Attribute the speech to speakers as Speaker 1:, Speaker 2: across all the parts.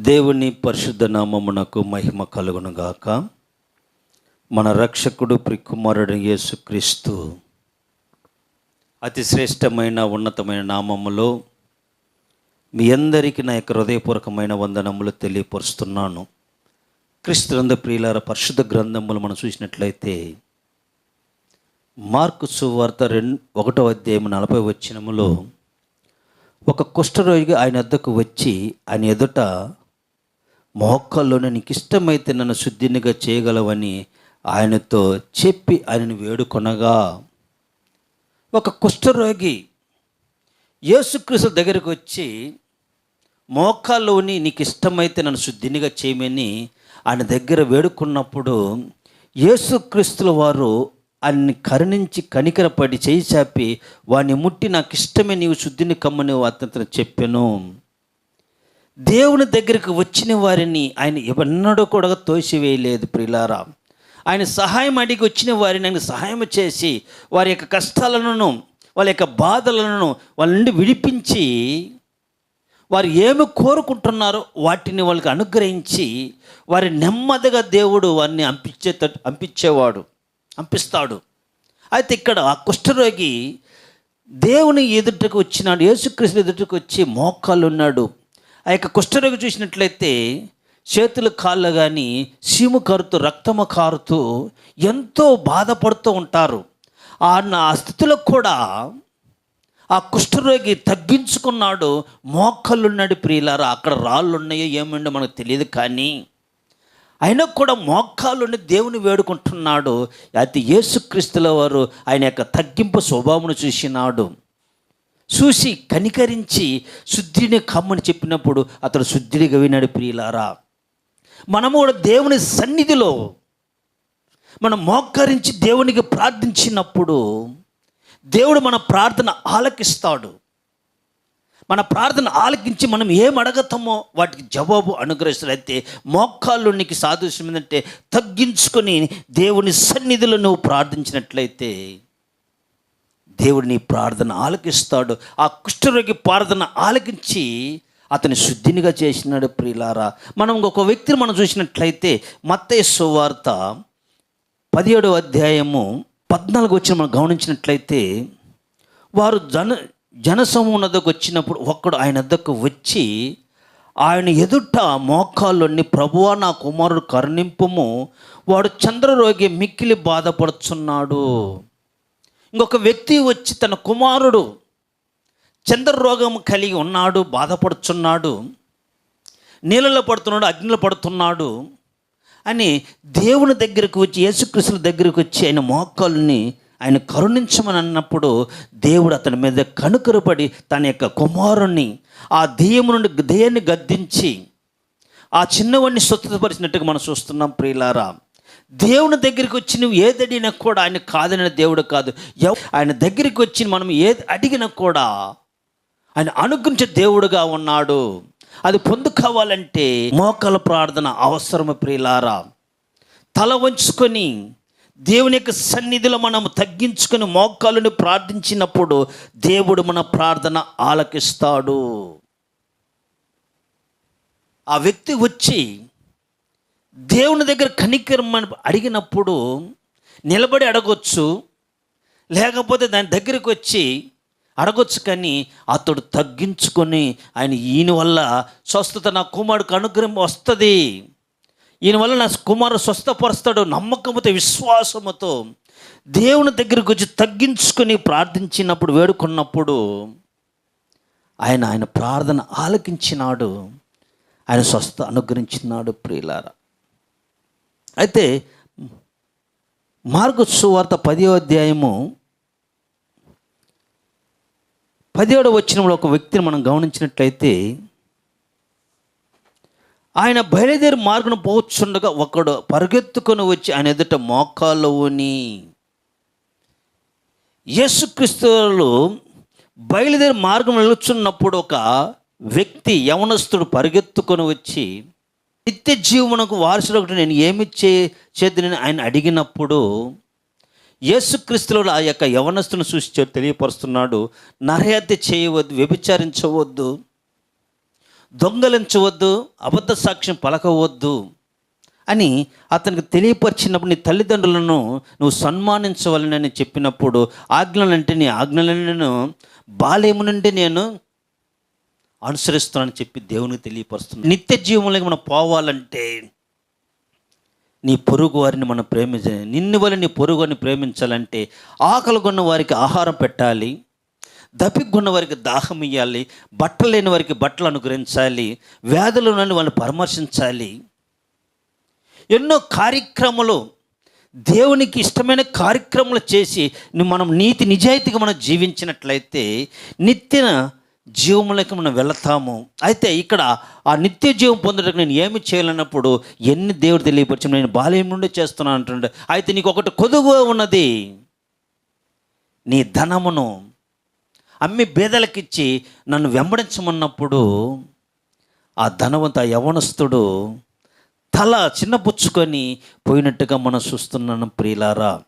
Speaker 1: దేవుని పరిశుద్ధ నామమునకు మహిమ కలుగునుగాక. మన రక్షకుడు ప్రికుమారుడు యేసుక్రీస్తు అతి శ్రేష్టమైన ఉన్నతమైన నామములో మీ అందరికీ నా యొక్క హృదయపూర్వకమైన వందనములు తెలియపరుస్తున్నాను. క్రీస్తునంద ప్రియులార పరిశుద్ధ గ్రంథములు మనం చూసినట్లయితే మార్కు సువార్త రెండు ఒకటో అధ్యాయం నలభై వచ్చినములో ఒక కుష్ఠరోగి ఆయన వద్దకు వచ్చి ఆయన ఎదుట మోక్కల్లోనే నీకు ఇష్టమైతే నన్ను శుద్ధినిగా చేయగలవని ఆయనతో చెప్పి ఆయనను వేడుకొనగా ఒక కుష్ఠరోగి యేసుక్రీస్తు దగ్గరికి వచ్చి మోకాల్లోని నీకు ఇష్టమైతే నన్ను శుద్ధినిగా చేయమని ఆయన దగ్గర వేడుకున్నప్పుడు యేసుక్రీస్తుల వారు ఆయన్ని కరుణించి కనికరపడి చేయి చాపి వాడిని ముట్టి నాకు ఇష్టమే నీవు శుద్ధిని కమ్మని అతను చెప్పాను. దేవుని దగ్గరికి వచ్చిన వారిని ఆయన ఎవన్నడూ కూడా తోసివేయలేదు ప్రిలారా. ఆయన సహాయం అడిగి వచ్చిన వారిని ఆయన సహాయం చేసి వారి యొక్క కష్టాలను వాళ్ళ యొక్క బాధలను వాళ్ళ నుండి విడిపించి వారు ఏమి కోరుకుంటున్నారో వాటిని వాళ్ళకి అనుగ్రహించి వారి నెమ్మదిగా దేవుడు వారిని అంపించే అంపించేవాడు అంపిస్తాడు. అయితే ఇక్కడ ఆ కుష్ఠరోగి దేవుని ఎదుటకు వచ్చినాడు యేసుక్రీస్తు ఎదుటకు వచ్చి మోకాళ్ళు ఉన్నాడు ఆ యొక్క కుష్ఠరోగి చూసినట్లయితే చేతులు కాళ్ళు కానీ సీము కారుతూ రక్తము కారుతూ ఎంతో బాధపడుతూ ఉంటారు. ఆ నా స్థితిలో కూడా ఆ కుష్ఠరోగి తగ్గించుకున్నాడు. మోక్కలున్నాడు ప్రియులారా అక్కడ రాళ్ళు ఉన్నాయో ఏముండో మనకు తెలియదు కానీ అయినా కూడా మోకాలుని దేవుని వేడుకుంటున్నాడు. అయితే యేసుక్రీస్తుల వారు ఆయన యొక్క తగ్గింపు స్వభావమును చూసినాడు. చూసి కనికరించి శుద్ధిని కమ్మని చెప్పినప్పుడు అతడు శుద్ధిడిగా వినాడు ప్రియులారా. మనము కూడా దేవుని సన్నిధిలో మనం మోకరించి దేవునికి ప్రార్థించినప్పుడు దేవుడు మన ప్రార్థన ఆలకిస్తాడు. మన ప్రార్థన ఆలకించి మనం ఏం అడగతామో వాటికి జవాబు అనుగ్రహిస్తాడు. అయితే మోక్కాళ్ళు నీకు సాదృశ్యం ఏంటంటే తగ్గించుకొని దేవుని సన్నిధిలో నువ్వు ప్రార్థించినట్లయితే దేవుడు నీ ప్రార్థన ఆలకిస్తాడు. ఆ కుష్ఠరోగి ప్రార్థన ఆలకించి అతని శుద్ధినిగా చేసినాడు ప్రియులారా. మనం ఒక వ్యక్తిని మనం చూసినట్లయితే మత్తయ్య సువార్త పదిహేడవ అధ్యాయము పద్నాలుగు వచ్చిన మనం గమనించినట్లయితే వారు జన జనసమూహం వద్దకు వచ్చినప్పుడు ఒక్కడు ఆయన వద్దకు వచ్చి ఆయన ఎదుట మోకాళ్ళని ప్రభువా నా కుమారుడు కరుణింపము వాడు చంద్రరోగి మిక్కిలి బాధపడుచున్నాడు. ఇంకొక వ్యక్తి వచ్చి తన కుమారుడు చంద్రరోగం కలిగి ఉన్నాడు బాధపడుచున్నాడు నీళ్ళలో పడుతున్నాడు అగ్నిలో పడుతున్నాడు అని దేవుని దగ్గరకు వచ్చి యేసుకృష్ణుల దగ్గరకు వచ్చి ఆయన మోకాల్ని ఆయన కరుణించమని అన్నప్పుడు దేవుడు అతని మీద కనుకరుపడి తన యొక్క కుమారుణ్ణి ఆ దెయ్యము నుండి దెయ్యాన్ని గద్దించి ఆ చిన్నవాడిని స్వస్థతపరిచినట్టుగా మనం చూస్తున్నాం ప్రియులారా. దేవుని దగ్గరికి వచ్చి నువ్వు ఏది అడిగినా కూడా ఆయన కాదనే దేవుడు కాదు. ఆయన దగ్గరికి వచ్చి మనం ఏది అడిగినా కూడా ఆయన అనుగ్రహించే దేవుడుగా ఉన్నాడు. అది పొందుకోవాలంటే మోకల ప్రార్థన అవసరము ప్రియులారా. తల వంచుకొని దేవుని యొక్క సన్నిధిలో మనం తగ్గించుకొని మోకాలను ప్రార్థించినప్పుడు దేవుడు మన ప్రార్థన ఆలకిస్తాడు. ఆ వ్యక్తి వచ్చి దేవుని దగ్గర కనికరం అడిగినప్పుడు నిలబడి అడగొచ్చు లేకపోతే దాని దగ్గరికి వచ్చి అడగొచ్చు కానీ అతడు తగ్గించుకొని ఆయన ఈయన వల్ల స్వస్థత నా కుమారుడికి అనుగ్రహం వస్తుంది. ఈయన వల్ల నా కుమారుడు స్వస్థపరుస్తాడు నమ్మకంతో విశ్వాసముతో దేవుని దగ్గరికి వచ్చి తగ్గించుకొని ప్రార్థించినప్పుడు వేడుకున్నప్పుడు ఆయన ఆయన ప్రార్థన ఆలకించినాడు. ఆయన స్వస్థ అనుగ్రహించినాడు ప్రియులారా. అయితే మార్గ సువార్త పదో అధ్యాయము పదిహేడు వచ్చినప్పుడు ఒక వ్యక్తిని మనం గమనించినట్లయితే ఆయన బయలుదేరి మార్గం పోవచ్చుండగా ఒకడు పరిగెత్తుకొని వచ్చి ఆయన ఎదుట మోకాళ్ళు ఉని యేసుక్రీస్తులు బయలుదేరి మార్గం నిలుచున్నప్పుడు ఒక వ్యక్తి యవనస్తుడు పరిగెత్తుకొని వచ్చి నిత్య జీవనకు వారసులకు ఒకటి నేను ఏమి చే చేద్దని ఆయన అడిగినప్పుడు యేసుక్రీస్తులో ఆ యొక్క యవనస్తును చూసి తెలియపరుస్తున్నాడు నరహత్య చేయవద్దు వ్యభిచారించవద్దు దొంగలించవద్దు అబద్ధ సాక్ష్యం పలకవద్దు అని అతనికి తెలియపరిచినప్పుడు నీ తల్లిదండ్రులను నువ్వు సన్మానించవాలని చెప్పినప్పుడు ఆజ్ఞలంటే నీ ఆజ్ఞలను బాల్యము నుండి నేను అనుసరిస్తున్నానని చెప్పి దేవునికి తెలియపరుస్తుంది. నిత్య జీవంలోకి మనం పోవాలంటే నీ పొరుగు వారిని మనం ప్రేమించాలి నిన్ను వల్ల నీ పొరుగు వారిని ప్రేమించాలంటే ఆకలి కొన్న వారికి ఆహారం పెట్టాలి దప్పికొన్న వారికి దాహం ఇవ్వాలి బట్టలు లేని వారికి బట్టలు అనుగ్రహించాలి వ్యాధులు ఉన్న వాళ్ళని పరామర్శించాలి. ఎన్నో కార్యక్రమాలు దేవునికి ఇష్టమైన కార్యక్రమాలు చేసి మనం నీతి నిజాయితీగా మనం జీవించినట్లయితే నిత్యన జీవములకి మనం వెళతాము. అయితే ఇక్కడ ఆ నిత్య జీవం పొందడానికి నేను ఏమి చేయాలన్నప్పుడు ఎన్ని దేవుడు తెలియపరిచిన నేను బాల్యం నుండి చేస్తున్నాను అంటుండే. అయితే నీకు ఒకటి కొదుగు ఉన్నది. నీ ధనమును అమ్మి బేదలకిచ్చి నన్ను వెంబడించమన్నప్పుడు ఆ ధనవంత యవనస్తుడు తల చిన్నపుచ్చుకొని పోయినట్టుగా మనం చూస్తున్నాను ప్రియులారా.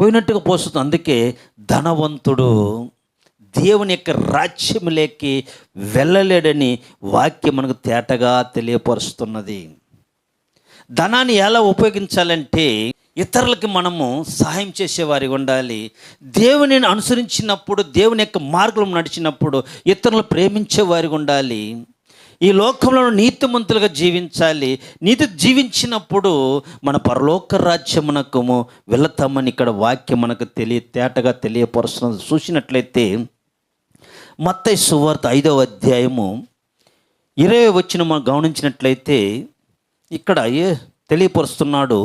Speaker 1: పోయినట్టుగా పోస్తుంది. అందుకే ధనవంతుడు. దేవుని యొక్క రాజ్యములేకి వెళ్ళలేడని వాక్యం మనకు తేటగా తెలియపరుస్తున్నది. ధనాన్ని ఎలా ఉపయోగించాలంటే ఇతరులకి మనము సహాయం చేసేవారి ఉండాలి. దేవునిని అనుసరించినప్పుడు దేవుని యొక్క మార్గం నడిచినప్పుడు ఇతరులు ప్రేమించేవారి ఉండాలి. ఈ లోకంలో నీతిమంతులుగా జీవించాలి. నీతి జీవించినప్పుడు మన పరలోక రాజ్యమునకు వెళతామని ఇక్కడ వాక్యం మనకు తెలియ తేటగా తెలియపరుస్తున్నది. చూసినట్లయితే మత్తయ్య సువార్త ఐదవ అధ్యాయము ఇరవై వచ్చిన మనం గమనించినట్లయితే ఇక్కడ ఏ తెలియపరుస్తున్నాడు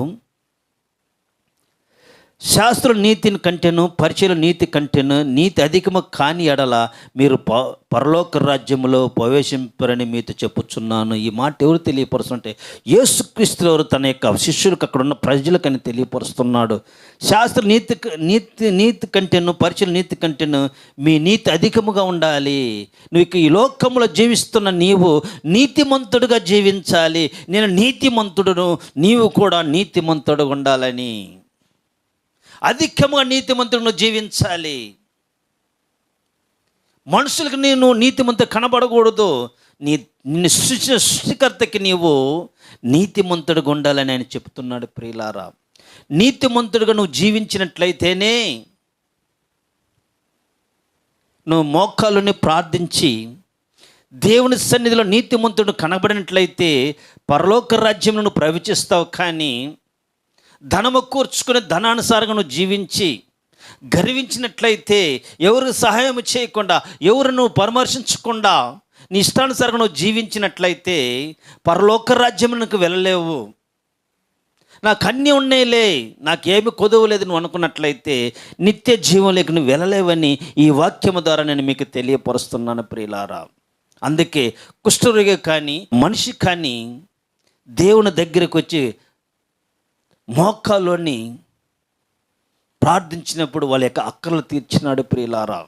Speaker 1: శాస్త్ర నీతిని కంటెను పరిచయం నీతి కంటేను నీతి అధికము కాని ఎడల మీరు ప పరలోక రాజ్యములో ప్రవేశింపరని మీతో చెప్పుచున్నాను. ఈ మాట ఎవరు తెలియపరుస్తుంటే యేసుక్రీస్తు ఎవరు తన యొక్క శిష్యులకు అక్కడ ఉన్న ప్రజలకని తెలియపరుస్తున్నాడు. శాస్త్ర నీతి నీతి నీతి కంటెను పరిచయం నీతి కంటేను మీ నీతి అధికముగా ఉండాలి. నువ్వు ఇక ఈ లోకంలో జీవిస్తున్న నీవు నీతిమంతుడుగా జీవించాలి. నేను నీతిమంతుడును నీవు కూడా నీతిమంతుడు ఉండాలని. అధికముగా నీతిమంతుడును జీవించాలి. మనుషులకు నేను నీతిమంతు కనబడకూడదు. నీ నిన్ను సృష్టి సృష్టికర్తకి నీవు నీతిమంతుడుగా ఉండాలని ఆయన చెప్తున్నాడు ప్రియులారా. నీతిమంతుడుగా నువ్వు జీవించినట్లయితేనే నువ్వు మోకాలుని ప్రార్థించి దేవుని సన్నిధిలో నీతిమంతుడు కనబడినట్లయితే పరలోక రాజ్యంలో నువ్వు ప్రవేశిస్తావు కానీ ధనము కూర్చుకుని ధనానుసారంగా నువ్వు జీవించి గర్వించినట్లయితే ఎవరు సహాయం చేయకుండా ఎవరు నువ్వు పరామర్శించకుండా నీ ఇష్టానుసారంగా నువ్వు జీవించినట్లయితే పరలోక రాజ్యమునకు వెళ్ళలేవు. నాకు అన్నీ ఉన్నాయిలే నాకేమి కొదవలేదు నువ్వు అనుకున్నట్లయితే నిత్య జీవంలోకి నువ్వు వెళ్ళలేవని ఈ వాక్యము ద్వారా నేను మీకు తెలియపరుస్తున్నాను ప్రియులారా. అందుకే కుష్ఠరోగి కానీ మనిషి కానీ దేవుని దగ్గరకు వచ్చి మోకాలోని ప్రార్థించినప్పుడు వాళ్ళ యొక్క అక్కర్లు తీర్చినాడు ప్రియులారా.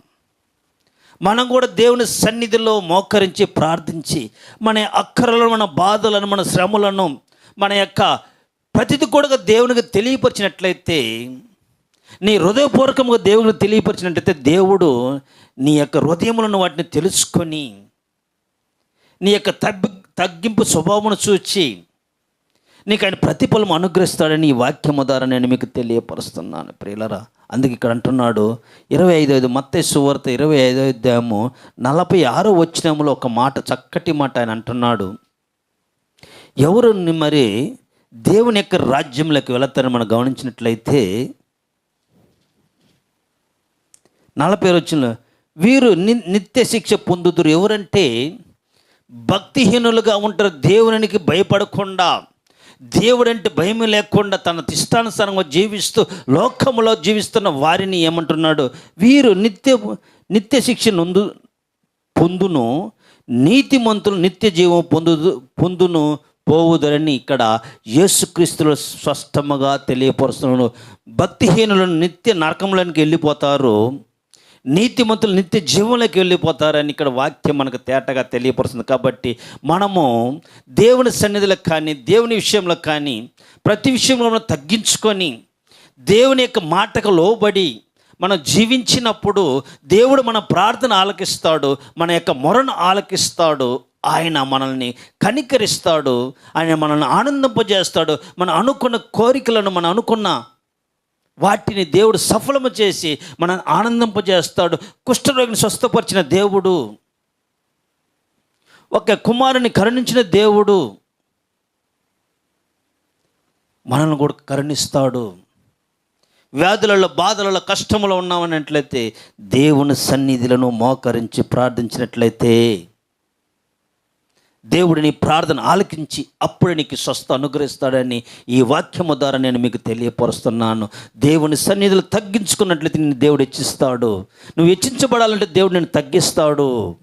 Speaker 1: మనం కూడా దేవుని సన్నిధిలో మోకరించి ప్రార్థించి మన అక్కరలను మన బాధలను మన శ్రమలను మన యొక్క ప్రతిది కూడా దేవునికి తెలియపరిచినట్లయితే నీ హృదయపూర్వకంగా దేవునికి తెలియపరిచినట్లయితే దేవుడు నీ యొక్క హృదయములను వాటిని తెలుసుకొని నీ యొక్క తగ్గి తగ్గింపు స్వభావమును చూచి నీకు ఆయన ప్రతిఫలం అనుగ్రహిస్తాడని ఈ వాక్యము ద్వారా నేను మీకు తెలియపరుస్తున్నాను. ప్రియులరా అందుకే ఇక్కడ అంటున్నాడు ఇరవై ఐదు ఐదు మత్తే సువార్త ఇరవై ఐదో అధ్యాయము నలభై ఆరో వచ్చినములో ఒక మాట చక్కటి మాట ఆయన అంటున్నాడు. ఎవరు మరి దేవుని యొక్క రాజ్యంలోకి వెళతారని మనం గమనించినట్లయితే నలభై వచ్చిన వీరు ని నిత్య శిక్ష పొందుతురు ఎవరంటే భక్తిహీనులుగా ఉంటారు దేవునికి భయపడకుండా. దేవుడంటే భయం లేకుండా తన తిష్టానుసారంగా జీవిస్తూ లోకములో జీవిస్తున్న వారిని ఏమంటున్నాడు? వీరు నిత్య నిత్య శిక్ష నొందు పొందును నీతిమంతులు నిత్య జీవం పొందు పొందును పోవుదరని ఇక్కడ యేసుక్రీస్తులు స్పష్టముగా తెలియపరుస్తున్నాడు. భక్తిహీనులను నిత్య నరకంలోనికి వెళ్ళిపోతారు. నీతిమంతులు నిత్య జీవంలోకి వెళ్ళిపోతారని ఇక్కడ వాక్యం మనకు తేటగా తెలియపరుస్తుంది. కాబట్టి మనము దేవుని సన్నిధిలో కానీ దేవుని విషయంలో కానీ ప్రతి విషయంలో మనం తగ్గించుకొని దేవుని యొక్క మాటకు లోబడి మనం జీవించినప్పుడు దేవుడు మన ప్రార్థన ఆలకిస్తాడు మన యొక్క మొరను ఆలకిస్తాడు ఆయన మనల్ని కనికరిస్తాడు ఆయన మనల్ని ఆనందింపజేస్తాడు. మనం అనుకున్న కోరికలను మనం అనుకున్న వాటిని దేవుడు సఫలము చేసి మనం ఆనందింపజేస్తాడు. కుష్ఠరోగిని స్వస్థపరిచిన దేవుడు. ఒక కుమారుని కరుణించిన దేవుడు. మనల్ని కూడా కరుణిస్తాడు. వ్యాధులలో బాధలలో కష్టములో ఉన్నామన్నట్లయితే దేవుని సన్నిధులను మోకరించి ప్రార్థించినట్లయితే దేవుడిని ప్రార్థన ఆలకించి అప్పుడు నీకు స్వస్థ అనుగ్రహిస్తాడని ఈ వాక్యము ద్వారా నేను మీకు తెలియపరుస్తున్నాను. దేవుని సన్నిధులు తగ్గించుకున్నట్లయితే నేను దేవుడు హెచ్చిస్తాడు. నువ్వు హెచ్చించబడాలంటే దేవుడు నేను తగ్గిస్తాడు.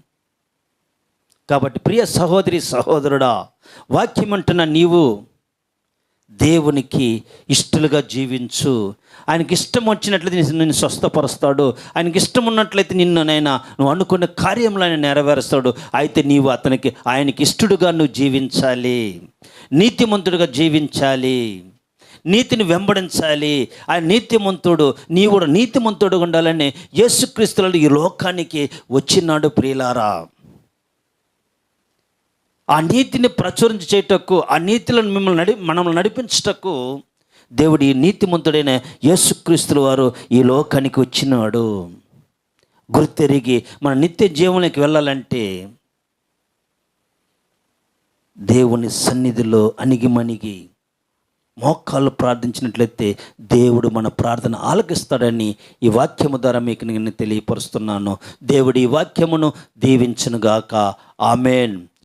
Speaker 1: కాబట్టి ప్రియ సహోదరి సహోదరుడా వాక్యం అంటున్న నీవు దేవునికి ఇష్టలుగా జీవించు. ఆయనకి ఇష్టం వచ్చినట్లయితే నిన్ను- స్వస్థపరుస్తాడు. ఆయనకి ఇష్టం ఉన్నట్లయితే నిన్ను నైనా నువ్వు అనుకున్న కార్యంలో ఆయన నెరవేరుస్తాడు. అయితే నీవు అతనికి ఆయనకి ఇష్టడుగా నువ్వు జీవించాలి. నీతిమంతుడుగా జీవించాలి. నీతిని వెంబడించాలి. ఆయన నీతిమంతుడు నీ కూడా నీతిమంతుడు ఉండాలని యేసుక్రీస్తులు ఈ లోకానికి వచ్చినాడు ప్రియులారా. ఆ నీతిని ప్రచురించి చేయటకు ఆ నీతిలను మిమ్మల్ని నడి మనల్ని నడిపించటకు దేవుడు ఈ నీతిమంతుడైన యేసుక్రీస్తుల వారు ఈ లోకానికి వచ్చినాడు. గుర్తెరిగి మన నిత్య జీవనకి వెళ్ళాలంటే దేవుని సన్నిధిలో అణిగిమణిగి మోకాళ్ళు ప్రార్థించినట్లయితే దేవుడు మన ప్రార్థన ఆలకిస్తాడని ఈ వాక్యము ద్వారా మీకు నేను తెలియపరుస్తున్నాను. దేవుడు ఈ వాక్యమును దీవించనుగాక. ఆమెన్.